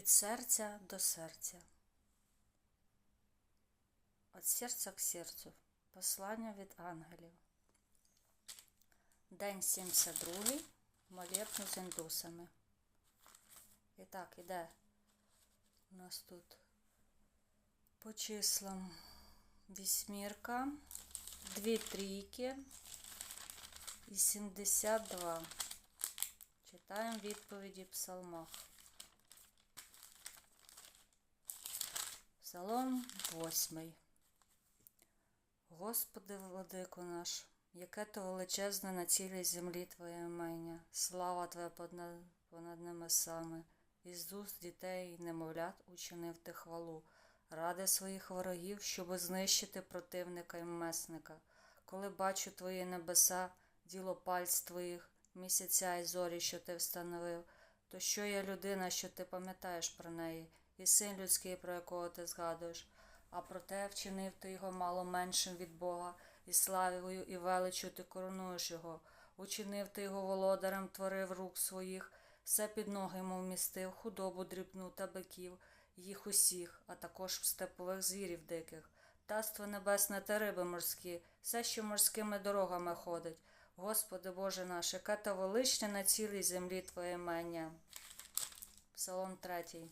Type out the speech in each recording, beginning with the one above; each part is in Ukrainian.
Від серця до серця. Від серця к серцю. Послання від ангелів. День 72. Молебну з індусами. І так, іде у нас тут по числам вісьмірка, дві трійки і 72. Читаємо відповіді псалмах. Псалом восьмий. Господи, владико наш, яке то величезне на цілій землі Твоє імення, слава Твоя понад, понад небесами, із уст дітей і немовлят учинив ти хвалу, ради своїх ворогів, щоби знищити противника і месника. Коли бачу Твої небеса, діло пальць Твоїх, місяця і зорі, що ти встановив, то що є людина, що ти пам'ятаєш про неї, і син людський, про якого ти згадуєш, а проте вчинив ти його мало меншим від Бога, і славою і величю ти коронуєш його. Учинив ти його володарем, творив рук своїх, все під ноги йому вмістив, худобу дрібну та биків, їх усіх, а також степових звірів диких, птаство небесне та риби морські, все, що морськими дорогами ходить. Господи Боже наш, яке та величне на цілій землі Твоє імення. Псалом третій.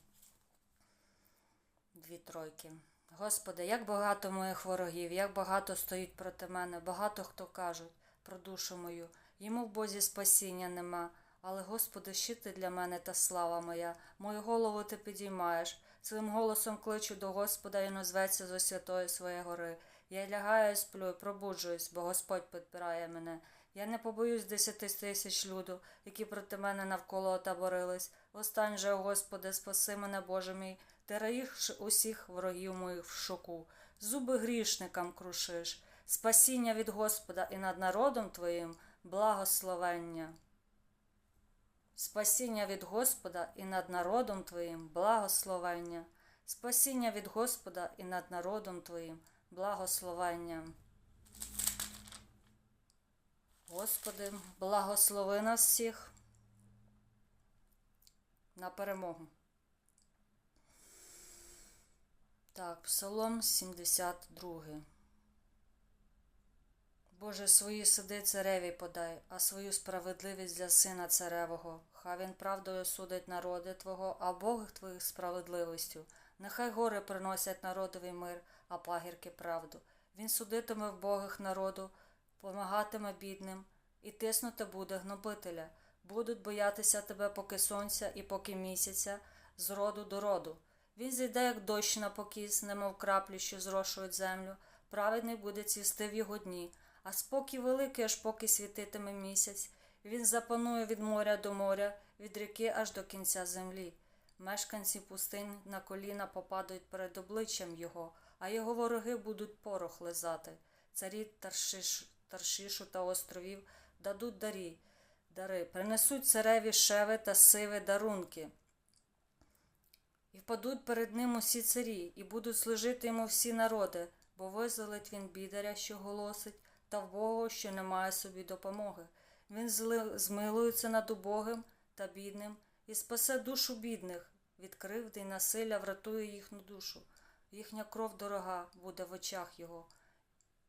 Дві тройки. Господи, як багато моїх ворогів, як багато стоїть проти мене, багато хто кажуть про душу мою. Йому в Бозі спасіння нема. Але, Господи, щити для мене та слава моя, мою голову ти підіймаєш. Своїм голосом кличу до Господа і назветься зо святої своєї гори. Я лягаю сплю, пробуджуюсь, бо Господь підпирає мене. Я не побоюсь десяти тисяч люду, які проти мене навколо отаборились. Остань же, Господи, спаси мене, Боже мій, ти раїш усіх ворогів моїх в шоку, зуби грішникам крушиш, спасіння від Господа і над народом Твоїм благословення. Спасіння від Господа і над народом Твоїм благословення. Спасіння від Господа і над народом Твоїм благословення. Господи, благослови нас всіх на перемогу. Так, Псалом 72. Боже, свої суди цареві подай, а свою справедливість для сина царевого. Хай він правдою судить народи Твого, а Бог Твоїх справедливістю. Нехай гори приносять народові мир, а пагірки правду. Він судитиме в богих народу, помагатиме бідним, і тиснути буде гнобителя. Будуть боятися тебе, поки сонця і поки місяця, з роду до роду. Він зійде, як дощ на покіс, немов краплі, що зрошують землю. Праведний буде цвісти в його дні, а спокій великий, аж поки світитиме місяць. Він запанує від моря до моря, від ріки аж до кінця землі. Мешканці пустинь на коліна попадають перед обличчям його, а його вороги будуть порох лизати. Царі Таршиш, Таршишу та островів дадуть дарі, дари, принесуть цареві шеви та сиви дарунки. І впадуть перед ним усі царі, і будуть служити йому всі народи, бо визволить він бідаря, що голосить, та вбогого, що не має собі допомоги. Він змилується над убогим та бідним і спасе душу бідних, від кривди й насилля врятує їхню душу. Їхня кров дорога буде в очах його,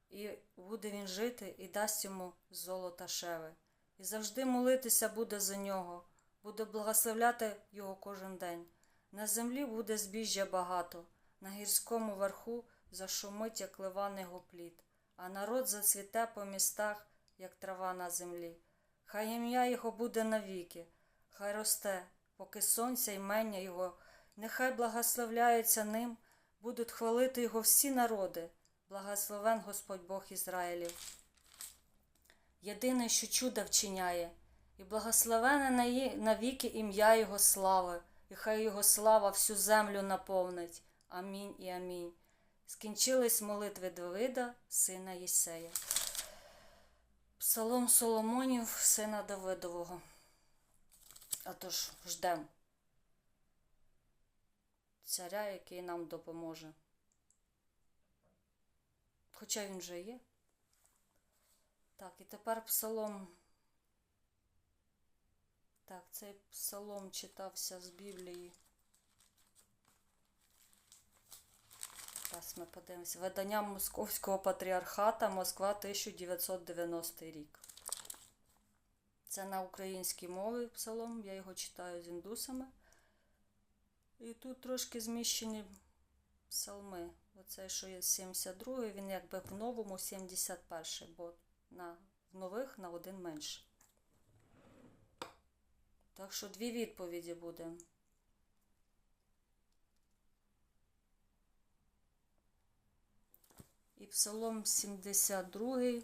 і буде він жити і дасть йому золота шеви. І завжди молитися буде за нього, буде благословляти його кожен день. На землі буде збіжжя багато, на гірському верху зашумить, як ливаний гопліт, а народ зацвіте по містах, як трава на землі. Хай ім'я його буде навіки, хай росте, поки сонця імення його, нехай благословляються ним, будуть хвалити його всі народи. Благословен Господь Бог Ізраїлів. Єдине, що чудо вчиняє, і благословене навіки ім'я Його слави, і хай Його слава всю землю наповнить. Амінь і амінь. Скінчились молитви Давида, сина Єсея. Псалом Соломонів, сина Давидового. А тож ждем царя, який нам допоможе. Хоча він вже є. Так, і тепер псалом. Так, цей псалом читався з Біблії. Зараз ми подивимося. Видання Московського патріархата Москва 1990 рік. Це на українській мові псалом, я його читаю з індусами. І тут трошки зміщені псалми. Оцей, що є 72 він якби в новому 71 бо на в нових на один менший. Так що дві відповіді буде. І Псалом 72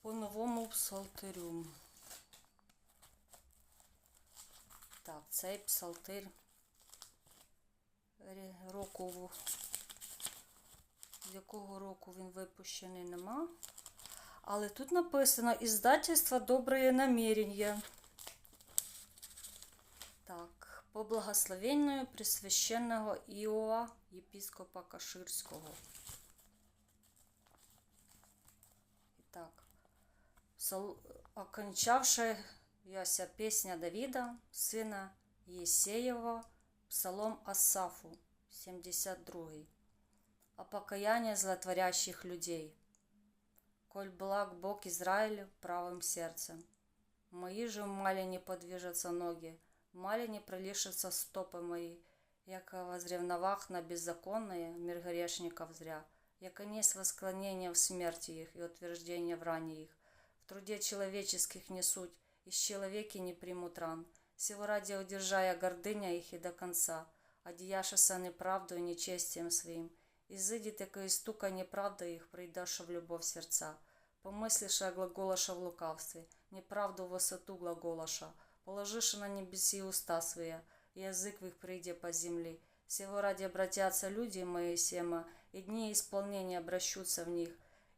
по новому псалтирю. Так, цей псалтир року, якого року він випущений, нема. Але тут написано «Издательство «Добрые намерения». Так, по благословению Пресвященного Иова, епископа Каширского. Итак, псал- окончавшаяся песня Давида, сына Есеева, Псалом Асафу, 72. О покаянии злотворящих людей. Коль благ Бог Израилю правым сердцем. Мои же в мале не подвижутся ноги, в мале не пролишатся стопы мои, яко возревновах на беззаконное мир грешников зря, яко несть восклонение в смерти их и утверждение в ране их. В труде человеческих не суть, и с человеки не примут ран. Сего ради удержая гордыня их и до конца, одеяшися неправду и нечестием своим, изыдет, яко из стука неправда их, придаша в любовь сердца. Помыслиша глаголаша в лукавстве, неправду в высоту глаголаша, положиша на небеси уста свои, и язык в их прийде по земле. Сего ради обратятся люди мои сема, и дни исполнения обращутся в них.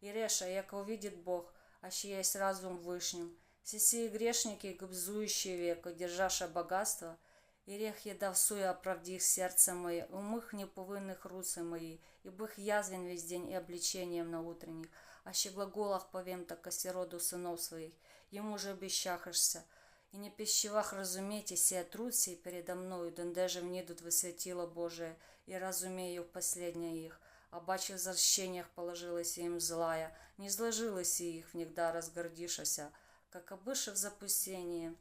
И реша, яко увидит Бог, аще есть разум в вышнем. Сисии грешники, гобзующие века, держаша богатство, и рех еда всуя оправди их сердце мое, умых неповинных руцы мои, и их язвен весь день и обличением на утренних, аще глаголах повем так роду сынов своих, ему же обещахашься, и не пищевах разумейте сия труд передо мною, донде мне тут высветило Божие, и разумею в последнее их, а бачив в защениях положилась им злая, не сложилась их, внегда разгордишася, как обыше в запустении.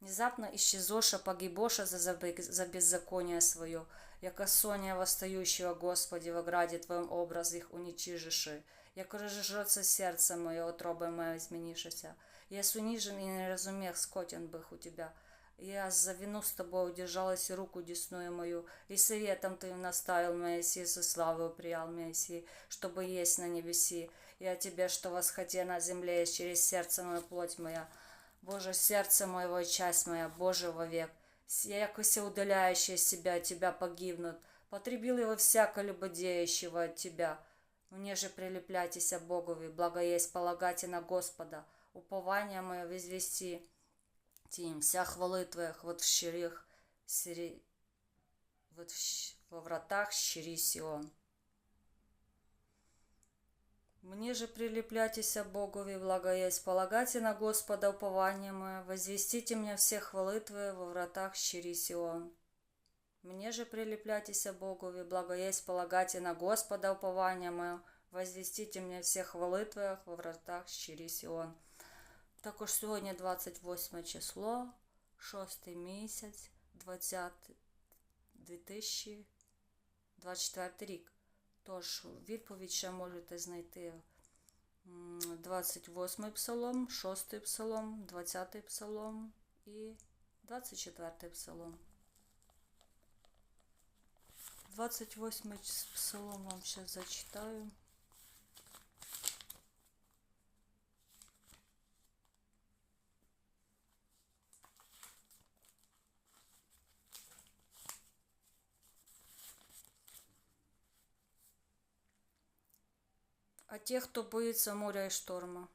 Внезапно исчезоша, погибоша за, за беззаконие свое, яко соня восстающего Господи во граде Твоем образ их уничижиши, яко разжжется сердце мое, отробы мое изменишися. Я унижен и не разумех, скотен бых у Тебя. Я за вину с Тобой удержалась и руку десную мою, и советом Ты наставил Моисей, со славою приял Моисей, чтобы есть на небеси, и о Тебе, что восхоте на земле, есть через сердце мое плоть моя. Боже, сердце моего и часть моя, Боже, вовек. Якося удаляющие себя Тебя погибнут. Потребил его всяко любодеющего от Тебя. Мне же прилепляйтеся Богови, благо есть полагайте на Господа. Упование мое возвести тим, вся хвали Твоих вот в щирих, сири... вот в во вратах щири Сион. Мне же прилепляйтеся Богови, благо есть полагайте на Господа упование мое, возвестите мне все хвалы Твои во вратах щири Сион. Мне же прилепляйтеся Богови, благо есть полагайте на Господа упование мое, возвестите мне все хвали Твоих во вратах щири Сион. Також сьогодні 28 число, 6 місяць, 20, 2024 рік. Тож відповідь ще можете знайти м, 28 псалом, 6 псалом, 20 псалом і 24 псалом. 28 псалом вам ще зачитаю. А тех, кто боится моря и шторма.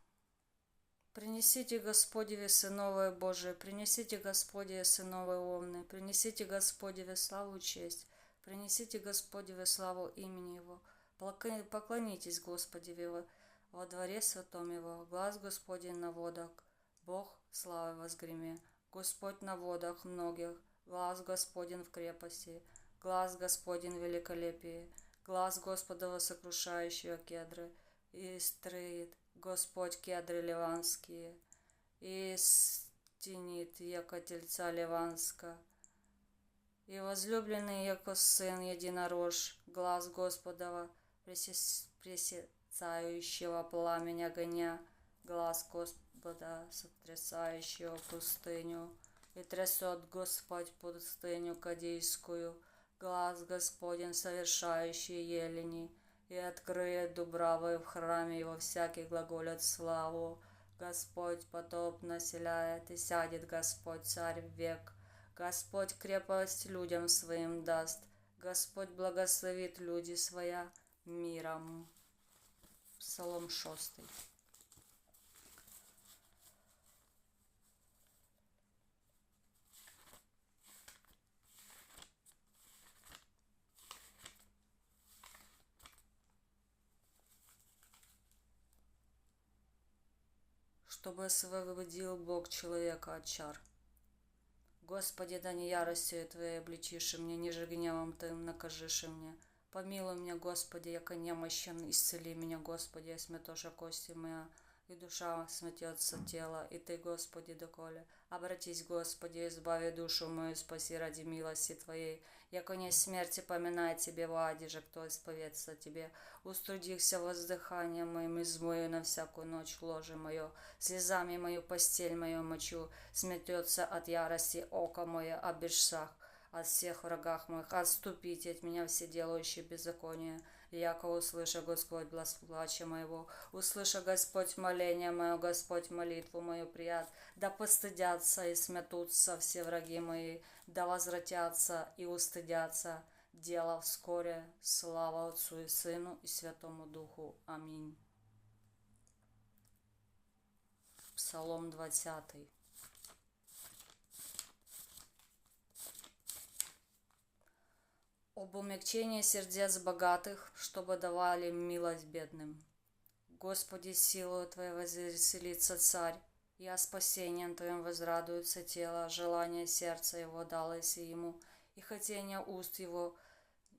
Принесите Господеве сыновое Божие, принесите Господеве сыновые овны, принесите Господеве славу и честь, принесите Господеве славу имени Его, Поклони- поклонитесь Господеве во, во дворе святом Его, глаз Господень на водах, Бог славы возгреме, Господь на водах многих, глаз Господень в крепости, глаз Господень великолепие, глаз Господова сокрушающего кедры, и строит Господь кедры ливанские, и стенит, яко тельца ливанска, и возлюбленный, яко сын единорож, глаз Господова, пресецающего пламень огня, глаз Господа, сотрясающего пустыню, и трясет Господь пустыню Кадийскую, глаз Господень, совершающий елени, и открыет дубравы в храме его всякий глаголет славу. Господь потоп населяет, и сядет Господь царь в век. Господь крепость людям своим даст, Господь благословит люди своя миром. Псалом шостий. Чтобы освободил Бог человека от чар. Господи, да не яростью Твоей обличишь мне, ниже гневом Твоим накажишь мне. Помилуй меня, Господи, яко немощен, исцели меня, Господи, сметоша кости моя, и душа сметется тело, и Ты, Господи, доколе. Обратись, Господи, избави душу мою, спаси ради милости Твоей. Яко не смерти поминай Тебе в аде же, кто исповедся Тебе. Устудихся воздыханием моим, измою на всякую ночь ложе мое, слезами мою постель мою мочу, сметется от ярости око мое о бежсах от всех врагах моих, отступите от меня все делающие беззаконие. Яко услыша Господь глаз плача моего, услыша Господь моление мое, Господь молитву мою прият, да постыдятся и сметутся все враги мои, да возвратятся и устыдятся, дело вскоре, слава Отцу и Сыну и Святому Духу. Аминь. Псалом 20. Об умягчении сердец богатых, чтобы давали милость бедным. Господи, силою Твоей возвеселится царь, о спасением Твоем возрадуется тело, желание сердца его далось ему, и хотение уст его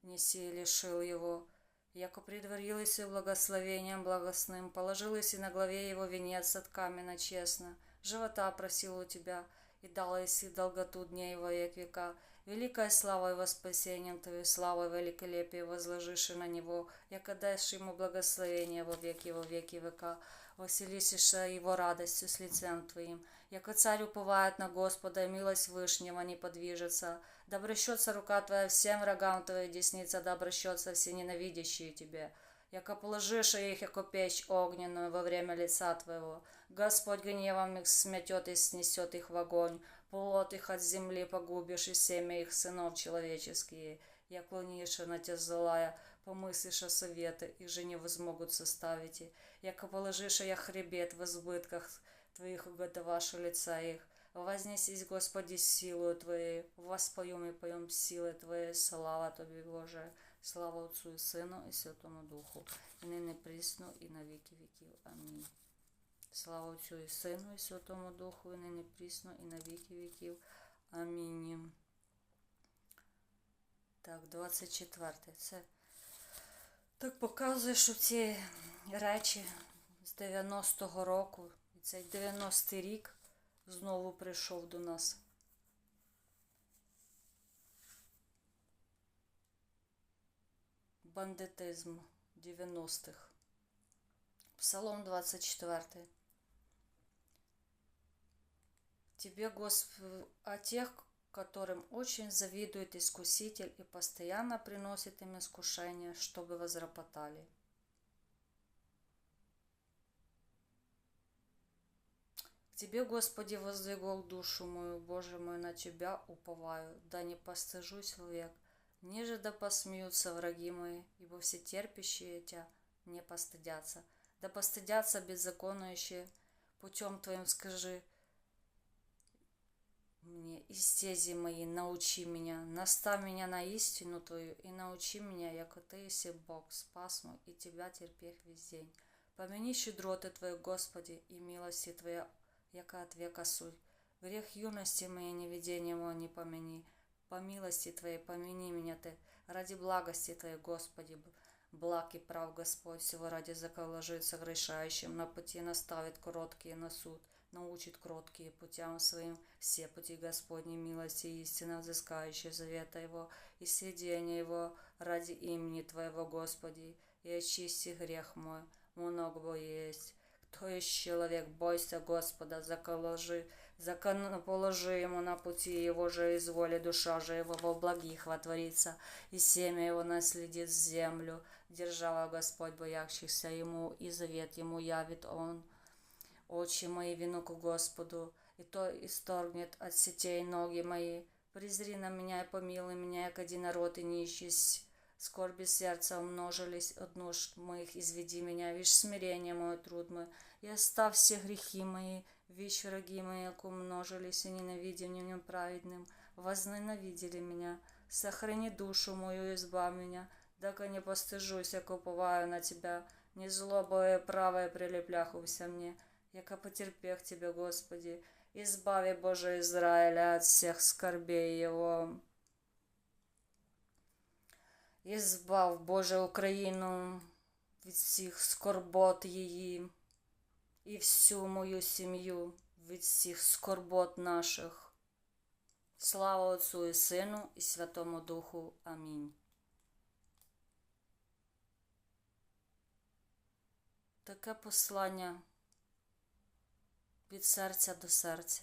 неси лишил его, яко предварилось и благословением благостным, положилось и на главе его венец от камена честно, живота просил у Тебя, и далось и долготу дней во век века, Великая слава и спасением Твою, слава великолепие возложишь на Него, яко дашь Ему благословение во веки, во веки века, воселишься Его радостью с лицем Твоим, яко царь уповает на Господа, и милость Вышнего не подвижется, да обращется рука Твоя всем врагам Твоей десница, да обращется все ненавидящие Тебе, яко положишь их, яко печь огненную во время лица Твоего. Господь гневом их сметет и снесет их в огонь, плод их от земли погубишь, и семя их сынов человеческие. Я клониша на тебя злая, помыслишь о советы, их же не возмогут составить. Яко положишь я хребет в избытках твоих уготовашь лица их. Вознесись, Господи, силою Твоей, воспоем и поем силы Твоей, слава Тобі, Боже. Слава Отцу і Сину, і Святому Духу, і нині присно, і на віки віків. Амінь. Слава Отцю і Сину, і Святому Духу, і нині присно, і на віки віків. Амінь. Так, 24. Це так показує, що ці речі з 90-го року, і цей 90-й рік знову прийшов до нас. бандитизм 90-х. Псалом 24. Тебе, Господь, о тех, которым очень завидует искуситель и постоянно приносит им искушения, чтобы возропотали. К Тебе, Господи, воздвигол душу мою, Боже мой, на Тебя уповаю, да не постыжусь век. Ниже да посмеются враги мои, ибо все терпящие тебя не постыдятся. Да постыдятся беззаконующие, путем Твоим скажи мне, истези мои, научи меня, настав меня на истину Твою, и научи меня, яко Ты еси Бог, спас мой, и Тебя терпех весь день. Помяни щедроты Твои, Господи, и милости Твоя, яко от века суть. Грех юности моей, неведение мое не помяни, по милости Твоей помяни меня Ты, ради благости Твоей, Господи, благ и прав Господь, всего ради заколожит согрешающим, на пути наставит короткие на суд, научит кроткие путям своим, все пути Господней милости и истинно взыскающие завета Его и сведения Его ради имени Твоего, Господи, и очисти грех мой, много есть. Кто есть человек, бойся Господа, заколожи, законоположи ему на пути его же изволи, душа же его во благих вотворится, и семя его наследит землю. Держава Господь, боящихся ему, и завет ему явит он. Очи мои вину к Господу, и то исторгнет от сетей ноги мои. Призри на меня и помилуй меня, як один народ, и нищись. Скорби сердца умножились от нужд моих, изведи меня, вишь смирение мое труд мой, и оставь все грехи мои, вишь враги мои, как умножились, и ненавидя в нем праведным, возненавидели меня. Сохрани душу мою, избавь меня, дако не постыжусь, як уповаю на тебя, не злобое правое прилепляхуся мне, яко потерпех тебя, Господи, избави, Боже Израиля, от всех скорбей его. Ізбав, Боже, Україну від всіх скорбот її і всю мою сім'ю від всіх скорбот наших. Слава Отцу і Сину і Святому Духу. Амінь. Таке послання від серця до серця.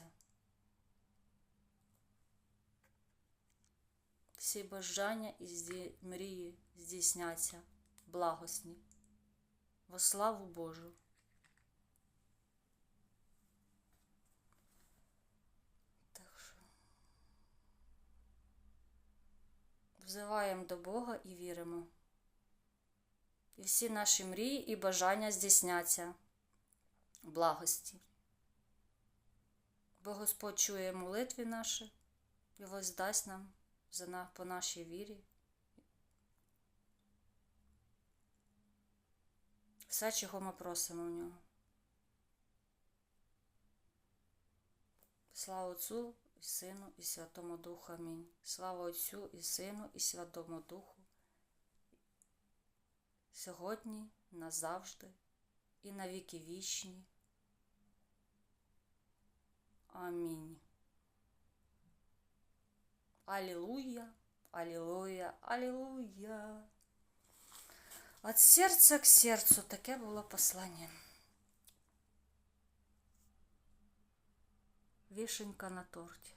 Всі бажання і зді... мрії здійсняться благосні во славу Божу. Так що взиваємо до Бога і віримо. І всі наші мрії і бажання здійсняться благості. Бо Господь чує молитви наші і воздасть нам за по нашій вірі. Все, чого ми просимо в нього. Слава Отцю і Сину, і Святому Духу. Амінь. Слава Отцю і Сину, і Святому Духу. Сьогодні, назавжди і на віки вічні. Амінь. Аллилуйя, аллилуйя, аллилуйя. От серця к серцю таке було послання. Вишенька на торті.